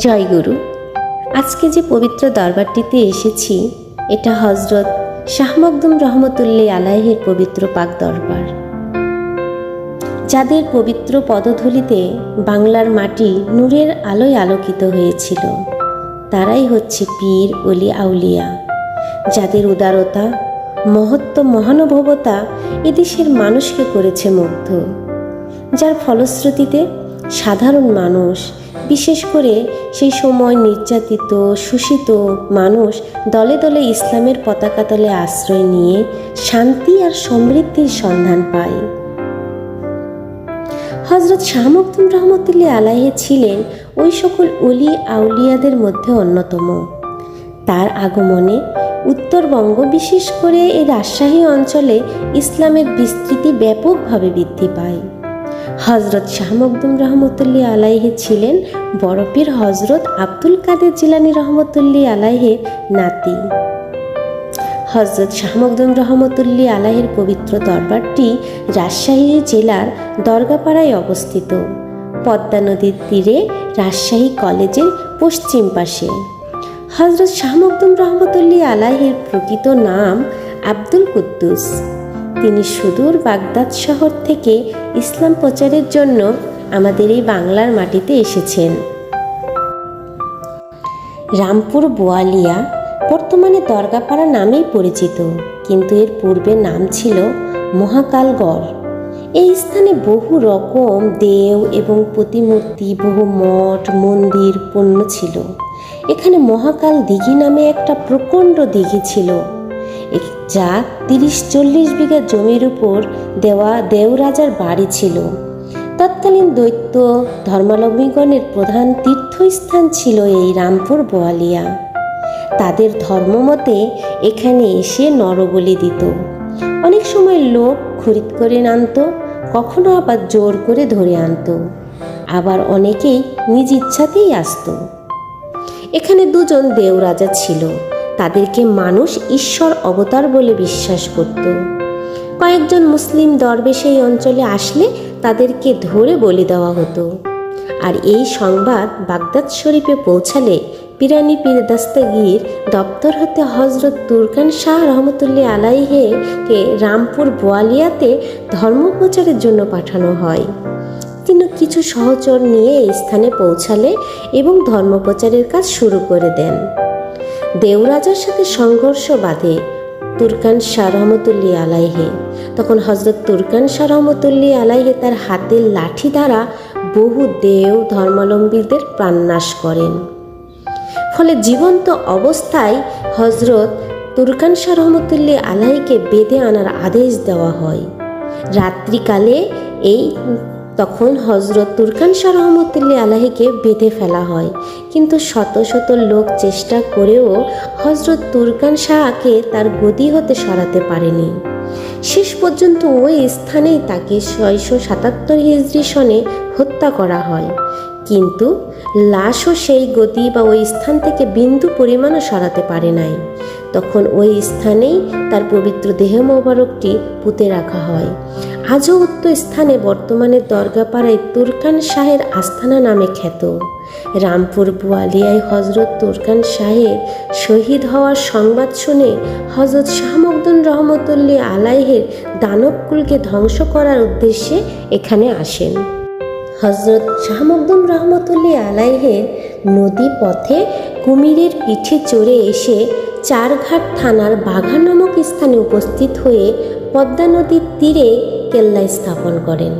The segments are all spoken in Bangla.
জয় গুরু। আজকে যে পবিত্র দরবারটিতে এসেছি, এটা হজরত শাহ রহমতুল্লি আলাহের পবিত্র পাক দরবার। যাদের পবিত্র পদধূলিতে বাংলার মাটি নূরের আলোয় আলোকিত হয়েছিল, তারাই হচ্ছে পীর অলি আউলিয়া। যাদের উদারতা, মহত্ব, মহানুভবতা এদেশের মানুষকে করেছে মুগ্ধ। যার ফলশ্রুতিতে সাধারণ মানুষ, বিশেষ করে সেই সময় নির্যাতিত, শোষিত মানুষ দলে দলে ইসলামের পতাকা তলে আশ্রয় নিয়ে শান্তি আর সমৃদ্ধির সন্ধান পায়। হজরত শাহ মখদুম রহমতুল্লাহ আলাহে ছিলেন ওই সকল অলি আউলিয়াদের মধ্যে অন্যতম। তার আগমনে উত্তরবঙ্গ বিশেষ করে এই রাজশাহী অঞ্চলে ইসলামের বিস্তৃতি ব্যাপকভাবে বৃদ্ধি পায়। হজরত শাহ মখদুম রহমতুল্লি আলাইহে ছিলেন বরফের হজরত আব্দুল কাদের জিলানি রহমতুল্লি আলাইহে নাতি। হজরত শাহ মখদুম রহমতুল্লি আলাহের পবিত্র দরবারটি রাজশাহী জেলার দরগাপাড়ায় অবস্থিত। পদ্মা নদীর তীরে রাজশাহী কলেজের পশ্চিম পাশে। হজরত শাহ মখদুম রহমতুল্লি আলাহের প্রকৃত নাম আব্দুল কুদ্দুস। তিনি সুদূর বাগদাদ শহর থেকে ইসলাম প্রচারের জন্য আমাদের এই বাংলার মাটিতে এসেছেন। রামপুর বোয়ালিয়া বর্তমানে দরগাপাড়া নামেই পরিচিত, কিন্তু এর পূর্বে নাম ছিল মহাকালগড়। এই স্থানে বহু রকম দেও এবং প্রতিমূর্তি, বহু মঠ, মন্দির পণ্য ছিল। এখানে মহাকাল দিঘি নামে একটা প্রচণ্ড দিঘি ছিল। যা তিরিশ চল্লিশ বিঘা জমির উপর দেওয়া দেওরাজার বাড়ি ছিল। তৎকালীন দৈত্য ধর্মাবলম্বীগণের প্রধান তীর্থস্থান ছিল এই রামপুর বোয়ালিয়া। তাদের ধর্মমতে এখানে এসে নরবলি দিত। অনেক সময় লোক খরিদ করে আনতো, কখনো আবার জোর করে ধরে আনতো। আবার অনেকেই নিজ ইচ্ছাতেই আসতো। এখানে দুজন দেওরাজা ছিল। তাদেরকে মানুষ ঈশ্বর অবতার বলে বিশ্বাস করত। কয়েকজন মুসলিম দরবেশ এই অঞ্চলে আসলে তাদেরকে ধরে বলি দেওয়া হতো। আর এই সংবাদ বাগদাদ শরীফে পৌঁছালে পিরানি পীর দাস্তাগির দপ্তর হতে হজরত তুরকান শাহ রহমতুল্লাহ আলাইহেকে রামপুর বোয়ালিয়াতে ধর্মপ্রচারের জন্য পাঠানো হয়। তিনি কিছু সহচর নিয়ে স্থানে পৌঁছালে এবং ধর্মপ্রচারের কাজ শুরু করে দেন। দেওরাজার সাথে সংঘর্ষ বাধে তুরকান শাহ রহমতুল্লি আলাইহে। তখন হজরত তুরকান শাহ রহমতুল্লি আলাইহে তার হাতের লাঠি দ্বারা বহু দেও ধর্মাবলম্বীদের প্রাণনাশ করেন। ফলে জীবন্ত অবস্থায় হজরত তুরকান শাহ রহমতুল্লি আলাইকে বেঁধে আনার আদেশ দেওয়া হয়। রাত্রিকালে এই তখন হজরত তুরকান শাহ রহমতুল্লি আলাহিকে বেঁধে ফেলা হয়। কিন্তু শত শত লোক চেষ্টা করেও হজরত তুরকান শাহকে তার গদি হতে সরাতে পারেনি। শেষ পর্যন্ত ওই স্থানেই তাকে ছয়শো সাতাত্তর হিজড়ি সনে হত্যা করা হয়। কিন্তু লাশও সেই গতি বা ওই স্থান থেকে বিন্দু পরিমাণও সরাতে পারে নাই। তখন ওই স্থানেই তার পবিত্র দেহ মোবারকটি পুঁতে রাখা হয়। আজও উক্ত স্থানে বর্তমানে দরগাপাড়ায় তুরকান শাহের আস্থানা নামে খ্যাত। রামপুর বোয়ালিয়ায় হজরত তুরকান শাহের শহীদ হওয়ার সংবাদ শুনে হজরত শাহ মকদুন রহমতুল্লি আলাইহের দানবকুলকে ধ্বংস করার উদ্দেশ্যে এখানে আসেন। হজরত শাহ মকদুম রহমতুল্লি আলাইহের নদী পথে কুমিরের পিঠে চড়ে এসে চারঘাট থানার বাঘা নামক স্থানে উপস্থিত হয়ে পদ্মা নদীর তীরে কেল্লা স্থাপন করেন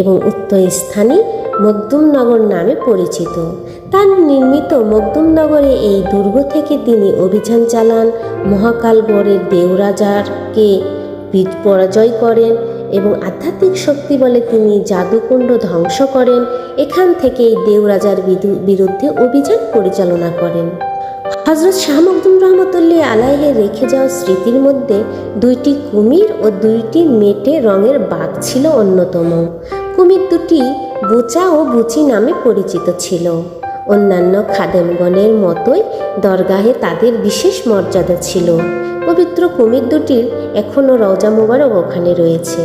এবং উক্ত স্থানই মকদুমনগর নামে পরিচিত। তার নির্মিত মকদুমনগরে এই দুর্গ থেকে তিনি অভিযান চালান মহাকালগড়ের দেওরাজারকে পরাজয় করেন এবং আধ্যাত্মিক শক্তি বলে তিনি জাদুকুণ্ড ধ্বংস করেন। এখান থেকেই দেওরাজার বিরুদ্ধে অভিযান পরিচালনা করেন। হজরত শাহ মখদুম রহমতুল্লাহ আলাইহে রেখে যাওয়া স্মৃতির মধ্যে দুইটি কুমির ও দুইটি মেটে রঙের বাঘ ছিল অন্যতম। কুমির দুটি বুচা ও বুচি নামে পরিচিত ছিল। অন্যান্য খাদেমগণের মতোই দরগাহে তাদের বিশেষ মর্যাদা ছিল। পবিত্র কুমির দুটির এখনও রওজা মোবারক ওখানে রয়েছে।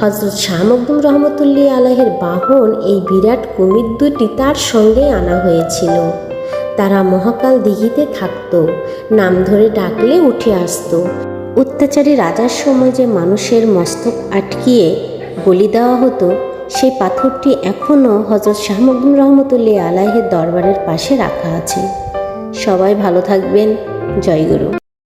হজরত শাহ মকদুম রহমতুল্লি আলাহের বাহন এই বিরাট কুমির দুটি তার সঙ্গে আনা হয়েছিল। তারা মহাকাল দিঘিতে থাকত। নাম ধরে ডাকলে উঠে আসত। অত্যাচারী রাজার সময় যে মানুষের মস্তক আটকিয়ে বলি দেওয়া হতো সেই পাথরটি এখনও হজরত শাহ মকদুম রহমতুল্লি আলাহের দরবারের পাশে রাখা আছে। সবাই ভালো থাকবেন। জয়গুরু